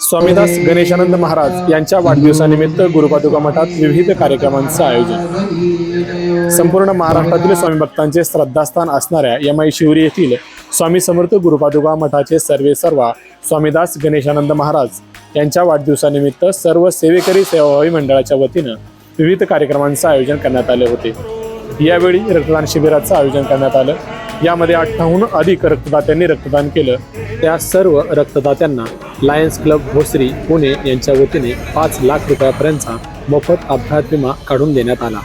स्वामीदास गणेशानंद महाराज यांच्या वाढदिवसानिमित्त गुरुपादुका मठात विविध कार्यक्रमांचं आयोजन. संपूर्ण महाराष्ट्रातील स्वामी भक्तांचे श्रद्धास्थान असणाऱ्या यमाई शिवरी येथील स्वामी समर्थ गुरुपादुका मठाचे सर्वे सर्वा स्वामीदास गणेशानंद महाराज यांच्या वाढदिवसानिमित्त सर्व सेवेकरी सेवाभावी मंडळाच्या वतीनं विविध कार्यक्रमांचं आयोजन करण्यात आले होते. यावेळी रक्तदान शिबिराचं आयोजन करण्यात आलं. यामध्ये अठ्ठाहून अधिक रक्तदात्यांनी रक्तदान केलं. त्या सर्व रक्तदात्यांना लायन्स क्लब भोसरी पुणे यांच्या वतीने पाच लाख रुपयापर्यंतचा मोफत अपघात विमा काढून देण्यात आला.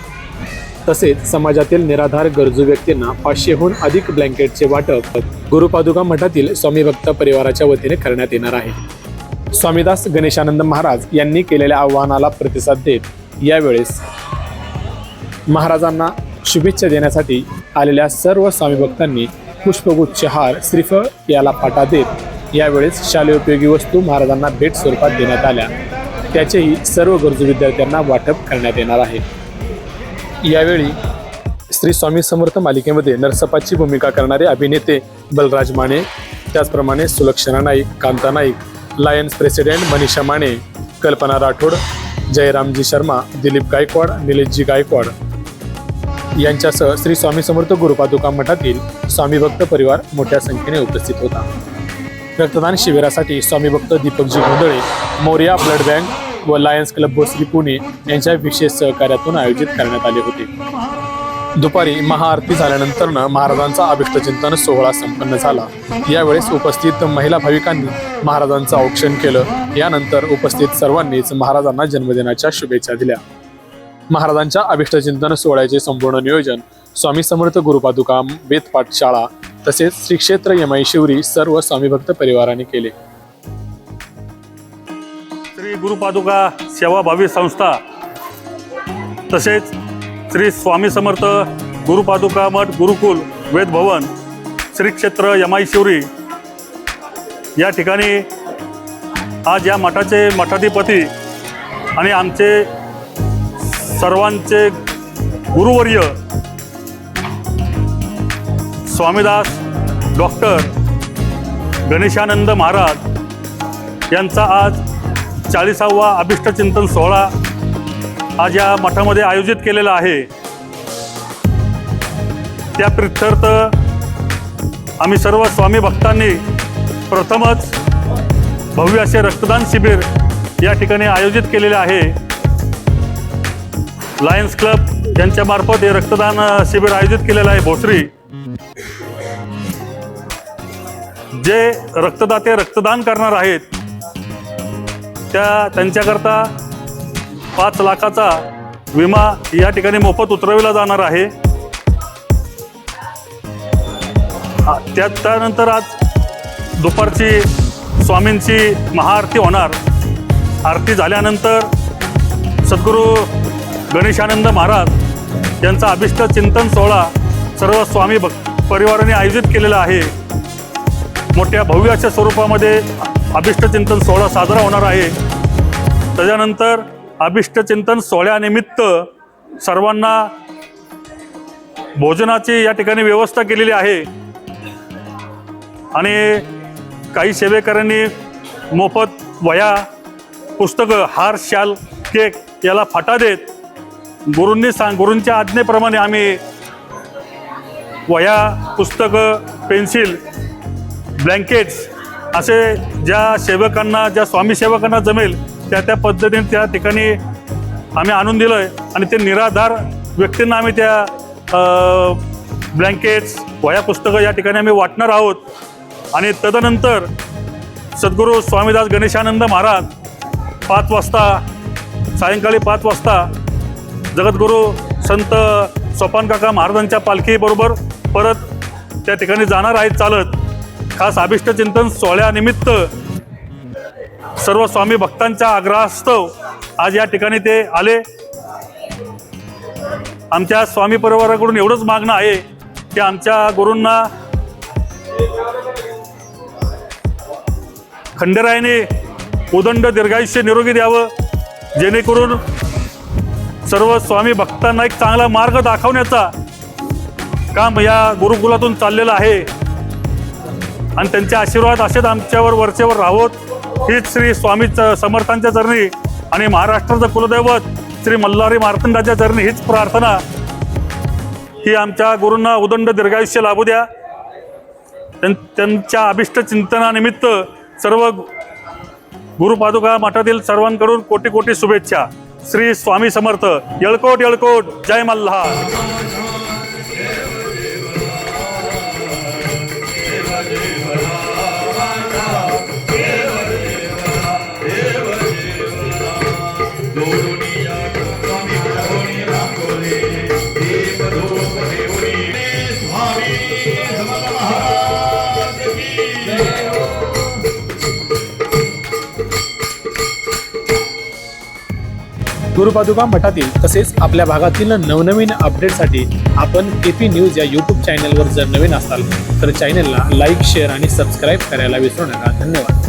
तसेच समाजातील निराधार गरजू व्यक्तींना पाचशेहून अधिक ब्लँकेटचे वाटप गुरुपादुका मठातील स्वामी भक्त परिवाराच्या वतीने करण्यात येणार आहे. स्वामीदास गणेशानंद महाराज यांनी केलेल्या आव्हानाला प्रतिसाद देत यावेळेस महाराजांना शुभेच्छा देण्यासाठी आलेल्या सर्व स्वामी भक्तांनी पुष्पगुच्छ हार श्रीफळ याला फाटा देत यावेळेस शालेय उपयोगी वस्तू महाराजांना भेट स्वरूपात देण्यात आल्या. त्याचेही सर्व गरजू विद्यार्थ्यांना वाटप करण्यात येणार आहे. यावेळी श्री स्वामी समर्थ मालिकेमध्ये नरसपाची भूमिका करणारे अभिनेते बलराज माने त्याचप्रमाणे सुलक्षणा नाईक कांता नाईक लायन्स प्रेसिडेंट मनीषा माने कल्पना राठोड जयरामजी शर्मा दिलीप गायकवाड निलेशजी गायकवाड यांच्यासह श्री स्वामी समर्थ गुरुपादुका मठातील स्वामी भक्त परिवार मोठ्या संख्येने उपस्थित होता. रक्तदान शिबिरासाठी स्वामी भक्त दीपकजी गोंधळे मोर्या ब्लड बँक व लायन्स क्लब भोसरी पुणे यांच्या विशेष सहकार्यातून आयोजित करण्यात आले होते. दुपारी महाआरती झाल्यानंतरनं महाराजांचा अभिष्टचिंतन सोहळा संपन्न झाला. यावेळेस उपस्थित महिला भाविकांनी महाराजांचं औक्षण केलं. यानंतर उपस्थित सर्वांनीच महाराजांना जन्मदिनाच्या शुभेच्छा दिल्या. महाराजांच्या अभिष्टचिंतन सोहळ्याचे संपूर्ण नियोजन स्वामी समर्थ गुरुपादुका वेदपाठ शाळा तसेच श्री क्षेत्र यमाई शिवरी सर्व स्वामी भक्त परिवाराने केले. श्री गुरुपादुका सेवाभावी संस्था तसेच श्री स्वामी समर्थ गुरुपादुका मठ गुरुकुल वेद भवन श्री क्षेत्र यमाई शिवरी या ठिकाणी आज या मठाचे मठाधिपती आणि आमचे सर्वांचे गुरुवर्य स्वामीदास डॉक्टर गणेशानंद महाराज यांचा आज चाळीसावा अभिष्टचिंतन सोहळा आज या मठामध्ये आयोजित केलेला आहे. त्या प्रित्यर्थ आम्ही सर्व स्वामी भक्तांनी प्रथमच भव्य असे रक्तदान शिबिर या ठिकाणी आयोजित केलेले आहे. लायन्स क्लब यांच्यामार्फत हे रक्तदान शिबिर आयोजित केलेलं आहे भोसरी. जे रक्तदाते रक्तदान करणार आहेत त्या त्यांच्याकरता पाच लाखाचा विमा या ठिकाणी मोफत उतरविला जाणार आहे. त्या त्यानंतर आज दुपारची स्वामींची महाआरती होणार. आरती झाल्यानंतर सद्गुरू गणेशानंद महाराज यांचा अभिष्ट चिंतन सोहळा सर्व स्वामी भक्त परिवाराने आयोजित केलेला आहे. मोठ्या भव्याच्या स्वरूपामध्ये अभिष्ट चिंतन सोहळा साजरा होणार आहे. त्याच्यानंतर अभिष्ट चिंतन सोहळ्यानिमित्त सर्वांना भोजनाची या ठिकाणी व्यवस्था केलेली आहे. आणि काही सेवेकऱ्यांनी मोफत वया पुस्तकं हार शाल केक याला फाटा देत गुरूंनी सांग गुरूंच्या आज्ञेप्रमाणे आम्ही वया पुस्तकं पेन्सिल ब्लँकेट्स असे ज्या सेवकांना ज्या स्वामी सेवकांना जमेल त्या त्या पद्धतीने त्या ठिकाणी आम्ही आणून दिलं आहे आणि ते निराधार व्यक्तींना आम्ही त्या ब्लँकेट्स वया पुस्तकं या ठिकाणी आम्ही वाटणार आहोत. आणि तदनंतर सद्गुरू स्वामीदास गणेशानंद महाराज पाच वाजता सायंकाळी पाच वाजता जगद्गुरू संत सोपान काका महाराजांच्या पालखीबरोबर परत त्या ठिकाणी जाणार आहेत चालत. खास अभिष्ट चिंतन सोहळ्यानिमित्त सर्व स्वामी भक्तांच्या आग्रहास्तव आज या ठिकाणी ते आले. आमच्या स्वामी परिवाराकडून एवढंच मागणं आहे की आमच्या गुरूंना खंडेरायाने उदंड दीर्घायुष्य निरोगी द्यावं जेणेकरून सर्व स्वामी भक्तांना एक चांगला मार्ग दाखवण्याचा काम या गुरुकुलातून चाललेलं आहे. आणि त्यांचे आशीर्वाद असेच आमच्यावर वरचेवर राहोत. हीच श्री स्वामी समर्थांच्या चरणी आणि महाराष्ट्राचं कुलदैवत श्री मल्हारी मार्तंडाच्या चरणी हीच प्रार्थना. ही आमच्या गुरूंना उदंड दीर्घायुष्य लाभू द्या. त्यां- त्यांच्या अभिष्ट चिंतनानिमित्त सर्व गुरुपादुका मठातील सर्वांकडून कोटी कोटी शुभेच्छा. श्री स्वामी समर्थ येळकोट येळकोट जय मल्हार. गुरुपादुका मठातील तसेच आपल्या भागातील नवनवीन अपडेटसाठी आपण केपी न्यूज या यूट्यूब चॅनलवर जर नवीन असाल तर चॅनलला लाईक शेअर आणि सबस्क्राईब करायला विसरू नका. धन्यवाद.